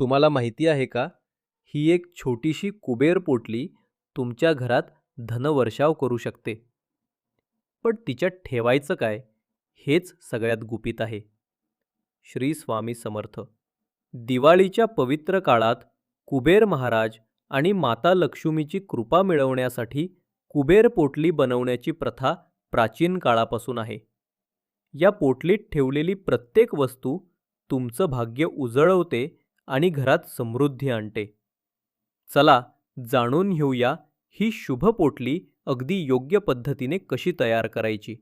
तुम्हाला माहिती आहे का? ही एक छोटीशी कुबेर पोटली तुमच्या घरात धनवर्षाव करू शकते. पण तिच्यात ठेवायचं काय? हेच सगळ्यात गुपित आहे. श्री स्वामी समर्थ. दिवाळीच्या पवित्र काळात कुबेर महाराज आणि माता लक्ष्मीची कृपा मिळवण्यासाठी कुबेर पोटली बनवण्याची प्रथा प्राचीन काळापासून आहे. या पोटलीत ठेवलेली प्रत्येक वस्तू तुमचं भाग्य उजळवते आणि घरात समृद्धी आणते. चला जाणून घेऊया ही शुभ पोटली अगदी योग्य पद्धतीने कशी तयार करायची.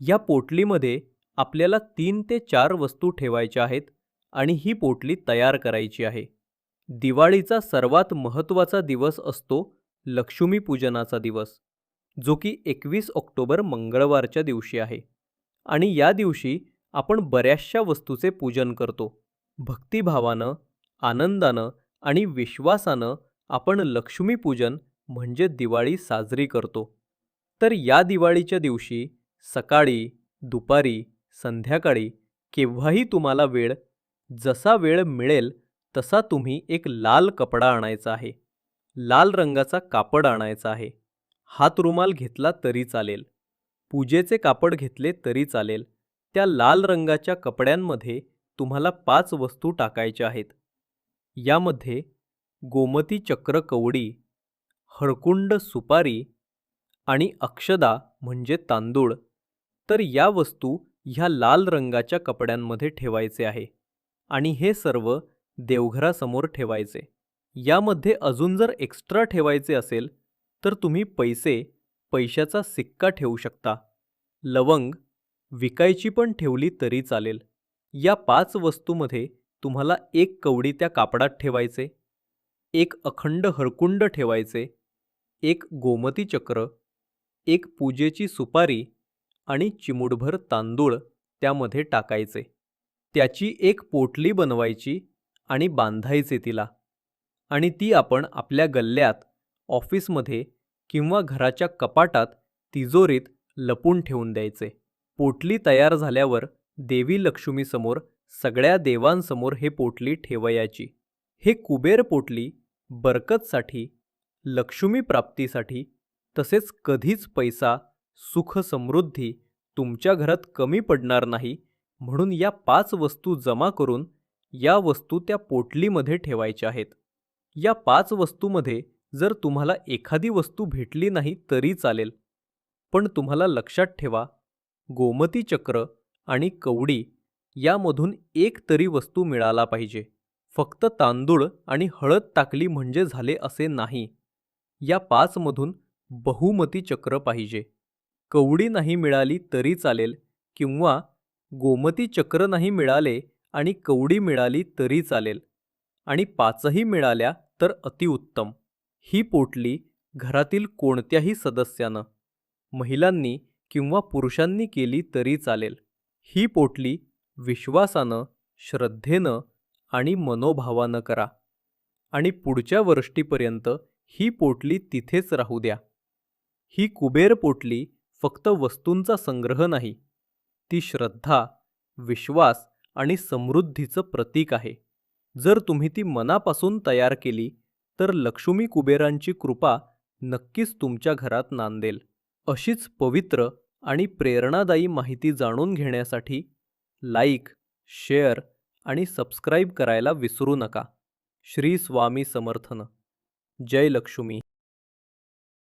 या पोटलीमध्ये आपल्याला तीन ते चार वस्तू ठेवायच्या आहेत आणि ही पोटली तयार करायची आहे. दिवाळीचा सर्वात महत्त्वाचा दिवस असतो लक्ष्मीपूजनाचा दिवस जो की एकवीस ऑक्टोबर मंगळवारच्या दिवशी आहे. आणि या दिवशी आपण बऱ्याचशा वस्तूचे पूजन करतो. भक्तिभावानं आनंदानं आणि विश्वासानं आपण लक्ष्मीपूजन म्हणजे दिवाळी साजरी करतो. तर या दिवाळीच्या दिवशी सकाळी दुपारी संध्याकाळी केव्हाही तुम्हाला वेळ जसा वेळ मिळेल तसा तुम्ही एक लाल कपडा आणायचा आहे. लाल रंगाचा कापड आणायचा आहे. हात रुमाल घेतला तरी चालेल. पूजेचे कापड घेतले तरी चालेल. त्या लाल रंगाच्या कपड्यांमध्ये तुम्हाला पाच वस्तू टाकायच्या आहेत. यामध्ये गोमती चक्र कवडी हळकुंड सुपारी आणि अक्षदा म्हणजे तांदूळ. तर या वस्तू ह्या लाल रंगाच्या कपड्यांमध्ये ठेवायचे आहे आणि हे सर्व देवघरासमोर ठेवायचे. यामध्ये अजून जर एक्स्ट्रा ठेवायचे असेल तर तुम्ही पैसे पैशाचा सिक्का ठेवू शकता. लवंग विकायची पण ठेवली तरी चालेल. या पाच वस्तूमध्ये तुम्हाला एक कवडी त्या कापडात ठेवायचे एक अखंड हरकुंड ठेवायचे एक गोमती चक्र एक पूजेची सुपारी आणि चिमूटभर तांदूळ त्यामध्ये टाकायचे. त्याची एक पोटली बनवायची आणि बांधायचे तिला. आणि ती आपण आपल्या गल्ल्यात ऑफिसमध्ये किंवा घराच्या कपाटात तिजोरीत लपून ठेवून द्यायचे. पोटली तयार झाल्यावर देवी लक्ष्मीसमोर सगळ्या देवांसमोर हे पोटली ठेवयाची. हे कुबेर पोटली बरकतसाठी लक्ष्मी प्राप्तीसाठी तसेच कधीच पैसा सुख समृद्धी तुमच्या घरात कमी पडणार नाही म्हणून या पाच वस्तू जमा करून या वस्तू त्या पोटलीमध्ये ठेवायच्या आहेत. या पाच वस्तूमध्ये जर तुम्हाला एखादी वस्तू भेटली नाही तरी चालेल. पण तुम्हाला लक्षात ठेवा गोमती चक्र आणि कवडी यामधून एक तरी वस्तू मिळाला पाहिजे. फक्त तांदूळ आणि हळद टाकली म्हणजे झाले असे नाही. या पाचमधून बहुमती चक्र पाहिजे. कवडी नाही मिळाली तरी चालेल किंवा गोमती चक्र नाही मिळाले आणि कवडी मिळाली तरी चालेल. आणि पाचही मिळाल्या तर अतिउत्तम. ही पोटली घरातील कोणत्याही सदस्यानं महिलांनी किंवा पुरुषांनी केली तरी चालेल. ही पोटली विश्वासानं श्रद्धेनं आणि मनोभावानं करा. आणि पुढच्या वर्षीपर्यंत ही पोटली तिथेच राहू द्या. ही कुबेर पोटली फक्त वस्तूंचा संग्रह नाही ती श्रद्धा विश्वास आणि समृद्धीचं प्रतीक आहे. जर तुम्ही ती मनापासून तयार केली तर लक्ष्मी कुबेरांची कृपा नक्कीच तुमच्या घरात नांदेल. अशीच पवित्र आणि प्रेरणादायी माहिती जाणून घेण्यासाठी लाईक शेअर आणि सबस्क्राईब करायला विसरू नका. श्री स्वामी समर्थन. जय लक्ष्मी.